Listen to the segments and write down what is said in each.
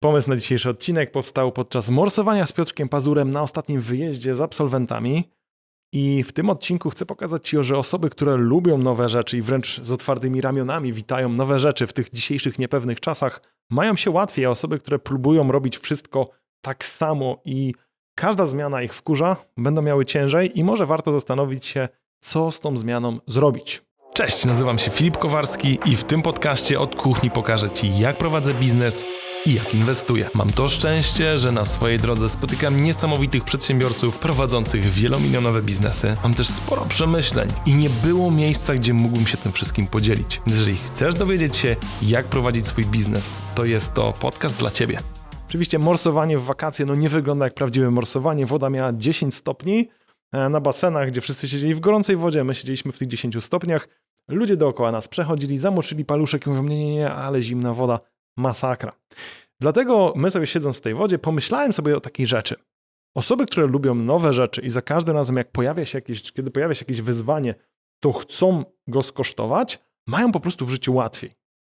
Pomysł na dzisiejszy odcinek powstał podczas morsowania z Piotrkiem Pazurem na ostatnim wyjeździe z absolwentami. I w tym odcinku chcę pokazać Ci, że osoby, które lubią nowe rzeczy i wręcz z otwartymi ramionami witają nowe rzeczy w tych dzisiejszych niepewnych czasach, mają się łatwiej, a osoby, które próbują robić wszystko tak samo i każda zmiana ich wkurza, będą miały ciężej i może warto zastanowić się, co z tą zmianą zrobić. Cześć, nazywam się Filip Kowarski i w tym podcaście od kuchni pokażę Ci, jak prowadzę biznes i jak inwestuję. Mam to szczęście, że na swojej drodze spotykam niesamowitych przedsiębiorców prowadzących wielomilionowe biznesy. Mam też sporo przemyśleń i nie było miejsca, gdzie mógłbym się tym wszystkim podzielić. Jeżeli chcesz dowiedzieć się, jak prowadzić swój biznes, to jest to podcast dla Ciebie. Oczywiście morsowanie w wakacje no nie wygląda jak prawdziwe morsowanie. Woda miała 10 stopni e, na basenach, gdzie wszyscy siedzieli w gorącej wodzie, my siedzieliśmy w tych 10 stopniach. Ludzie dookoła nas przechodzili, zamoczyli paluszek i mówią, nie, nie, nie, ale zimna woda, masakra. Dlatego my sobie siedząc w tej wodzie, pomyślałem sobie o takiej rzeczy. Osoby, które lubią nowe rzeczy i za każdym razem, jak pojawia się jakieś, kiedy pojawia się jakieś wyzwanie, to chcą go skosztować, mają po prostu w życiu łatwiej.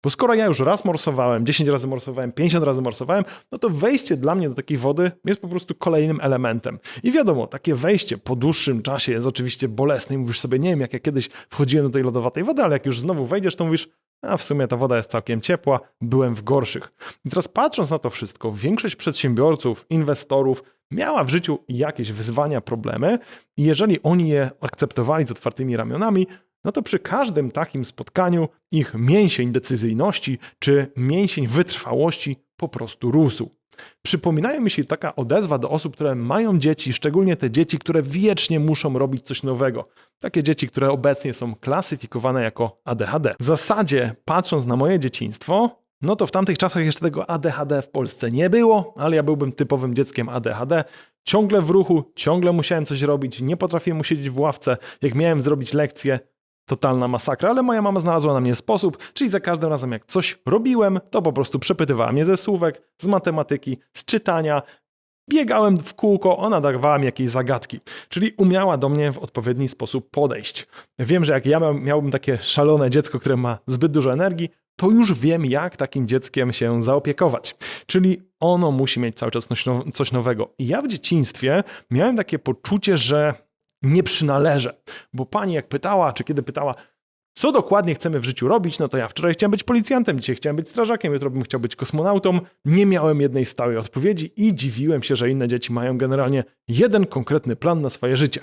Bo skoro ja już raz morsowałem, 10 razy morsowałem, 50 razy morsowałem, no to wejście dla mnie do takiej wody jest po prostu kolejnym elementem. I wiadomo, takie wejście po dłuższym czasie jest oczywiście bolesne i mówisz sobie, nie wiem, jak ja kiedyś wchodziłem do tej lodowatej wody, ale jak już znowu wejdziesz, to mówisz, a w sumie ta woda jest całkiem ciepła, byłem w gorszych. I teraz patrząc na to wszystko, większość przedsiębiorców, inwestorów miała w życiu jakieś wyzwania, problemy i jeżeli oni je akceptowali z otwartymi ramionami, no to przy każdym takim spotkaniu ich mięsień decyzyjności czy mięsień wytrwałości po prostu rósł. Przypominają mi się taka odezwa do osób, które mają dzieci, szczególnie te dzieci, które wiecznie muszą robić coś nowego. Takie dzieci, które obecnie są klasyfikowane jako ADHD. W zasadzie, patrząc na moje dzieciństwo, no to w tamtych czasach jeszcze tego ADHD w Polsce nie było, ale ja byłbym typowym dzieckiem ADHD. Ciągle w ruchu, ciągle musiałem coś robić, nie potrafiłem usiedzieć w ławce. Jak miałem zrobić lekcję, totalna masakra, ale moja mama znalazła na mnie sposób, czyli za każdym razem jak coś robiłem, to po prostu przepytywała mnie ze słówek, z matematyki, z czytania, biegałem w kółko, ona dawała mi jakieś zagadki, czyli umiała do mnie w odpowiedni sposób podejść. Wiem, że jak ja miałbym takie szalone dziecko, które ma zbyt dużo energii, to już wiem, jak takim dzieckiem się zaopiekować. Czyli ono musi mieć cały czas coś nowego. I ja w dzieciństwie miałem takie poczucie, że nie przynależę. Bo pani jak pytała, czy kiedy pytała, co dokładnie chcemy w życiu robić, no to ja wczoraj chciałem być policjantem, dzisiaj chciałem być strażakiem, jutro bym chciał być kosmonautą. Nie miałem jednej stałej odpowiedzi i dziwiłem się, że inne dzieci mają generalnie jeden konkretny plan na swoje życie.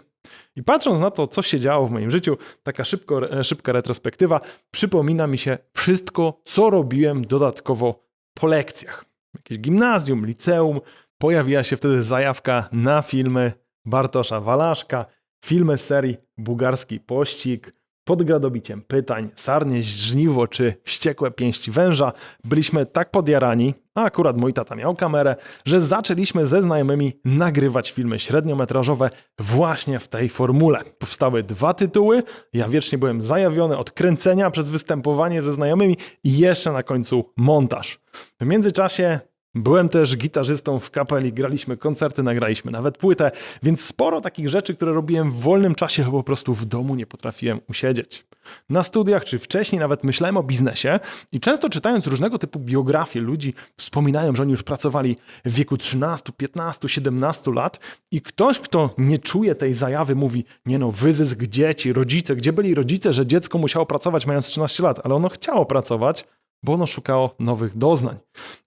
I patrząc na to, co się działo w moim życiu, taka szybko, szybka retrospektywa, przypomina mi się wszystko, co robiłem dodatkowo po lekcjach. Jakieś gimnazjum, liceum, pojawiła się wtedy zajawka na filmy Bartosza Walaszka, Filmy z serii Bułgarski Pościg, pod gradobiciem pytań, sarnie żniwo czy wściekłe pięści węża, byliśmy tak podjarani, a akurat mój tata miał kamerę, że zaczęliśmy ze znajomymi nagrywać filmy średniometrażowe właśnie w tej formule. Powstały dwa tytuły, ja wiecznie byłem zajawiony od kręcenia przez występowanie ze znajomymi i jeszcze na końcu montaż. W międzyczasie Byłem też gitarzystą w kapeli, graliśmy koncerty, nagraliśmy nawet płytę, więc sporo takich rzeczy, które robiłem w wolnym czasie, po prostu w domu nie potrafiłem usiedzieć. Na studiach czy wcześniej nawet myślałem o biznesie i często czytając różnego typu biografie ludzi, wspominają, że oni już pracowali w wieku 13, 15, 17 lat i ktoś, kto nie czuje tej zajawy, mówi: Nie no, wyzysk dzieci, rodzice, gdzie byli rodzice, że dziecko musiało pracować mając 13 lat, ale ono chciało pracować bo ono szukało nowych doznań.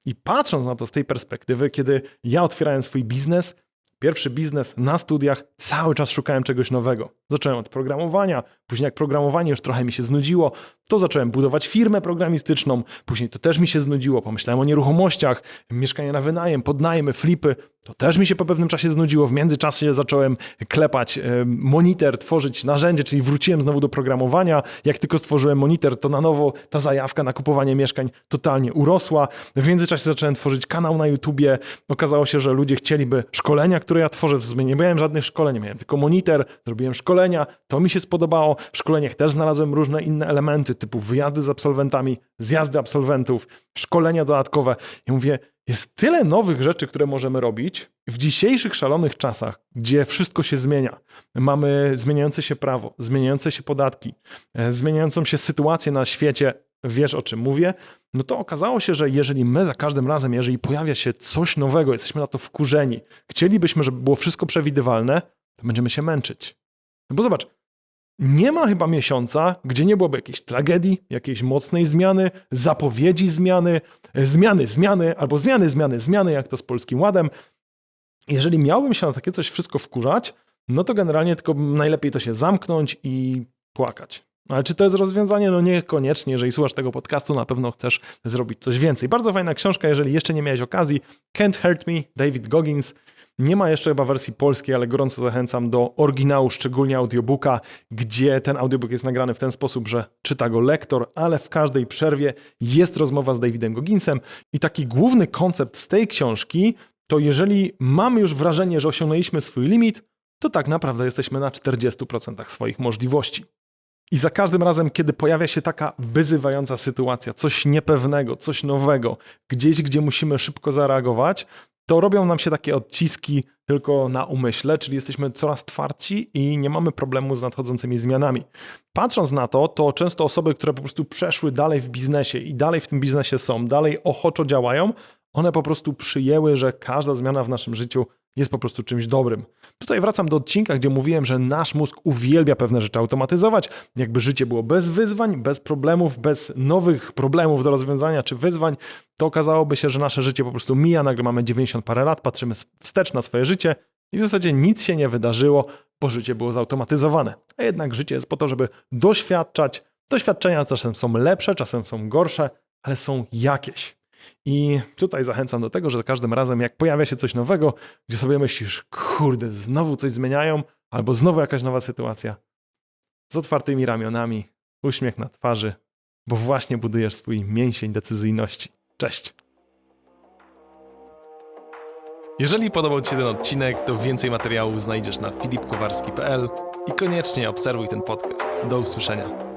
I patrząc na to z tej perspektywy, kiedy ja otwierałem swój biznes, pierwszy biznes na studiach, cały czas szukałem czegoś nowego. Zacząłem od programowania, później jak programowanie już trochę mi się znudziło, to zacząłem budować firmę programistyczną, później to też mi się znudziło, pomyślałem o nieruchomościach, mieszkania na wynajem, podnajmy, flipy, to też mi się po pewnym czasie znudziło. W międzyczasie zacząłem klepać e, monitor, tworzyć narzędzie, czyli wróciłem znowu do programowania. Jak tylko stworzyłem monitor, to na nowo ta zajawka na kupowanie mieszkań totalnie urosła. W międzyczasie zacząłem tworzyć kanał na YouTubie. Okazało się, że ludzie chcieliby szkolenia, które ja tworzę. W sumie nie miałem żadnych szkoleń, miałem tylko monitor, zrobiłem szkolenia. To mi się spodobało. W szkoleniach też znalazłem różne inne elementy, typu wyjazdy z absolwentami, zjazdy absolwentów, szkolenia dodatkowe. I mówię, jest tyle nowych rzeczy, które możemy robić w dzisiejszych szalonych czasach, gdzie wszystko się zmienia. Mamy zmieniające się prawo, zmieniające się podatki, e, zmieniającą się sytuację na świecie. Wiesz o czym mówię? no to okazało się, że jeżeli my za każdym razem, jeżeli pojawia się coś nowego, jesteśmy na to wkurzeni, chcielibyśmy, żeby było wszystko przewidywalne, to będziemy się męczyć. No bo zobacz, nie ma chyba miesiąca, gdzie nie byłoby jakiejś tragedii, jakiejś mocnej zmiany, zapowiedzi zmiany, zmiany, zmiany, albo zmiany, zmiany, zmiany, jak to z Polskim Ładem. Jeżeli miałbym się na takie coś wszystko wkurzać, no to generalnie tylko najlepiej to się zamknąć i płakać. Ale czy to jest rozwiązanie? No niekoniecznie. Jeżeli słuchasz tego podcastu, na pewno chcesz zrobić coś więcej. Bardzo fajna książka, jeżeli jeszcze nie miałeś okazji. Can't Hurt Me, David Goggins. Nie ma jeszcze chyba wersji polskiej, ale gorąco zachęcam do oryginału, szczególnie audiobooka, gdzie ten audiobook jest nagrany w ten sposób, że czyta go lektor, ale w każdej przerwie jest rozmowa z Davidem Gogginsem. I taki główny koncept z tej książki to jeżeli mamy już wrażenie, że osiągnęliśmy swój limit, to tak naprawdę jesteśmy na 40% swoich możliwości. I za każdym razem, kiedy pojawia się taka wyzywająca sytuacja, coś niepewnego, coś nowego, gdzieś, gdzie musimy szybko zareagować, to robią nam się takie odciski tylko na umyśle, czyli jesteśmy coraz twardsi i nie mamy problemu z nadchodzącymi zmianami. Patrząc na to, to często osoby, które po prostu przeszły dalej w biznesie i dalej w tym biznesie są, dalej ochoczo działają, one po prostu przyjęły, że każda zmiana w naszym życiu jest po prostu czymś dobrym. Tutaj wracam do odcinka, gdzie mówiłem, że nasz mózg uwielbia pewne rzeczy automatyzować. Jakby życie było bez wyzwań, bez problemów, bez nowych problemów do rozwiązania czy wyzwań, to okazałoby się, że nasze życie po prostu mija, nagle mamy 90 parę lat, patrzymy wstecz na swoje życie i w zasadzie nic się nie wydarzyło, bo życie było zautomatyzowane. A jednak życie jest po to, żeby doświadczać. Doświadczenia czasem są lepsze, czasem są gorsze, ale są jakieś. I tutaj zachęcam do tego, że za każdym razem, jak pojawia się coś nowego, gdzie sobie myślisz, kurde, znowu coś zmieniają, albo znowu jakaś nowa sytuacja, z otwartymi ramionami, uśmiech na twarzy, bo właśnie budujesz swój mięsień decyzyjności. Cześć! Jeżeli podobał Ci się ten odcinek, to więcej materiałów znajdziesz na filipkowarski.pl i koniecznie obserwuj ten podcast. Do usłyszenia.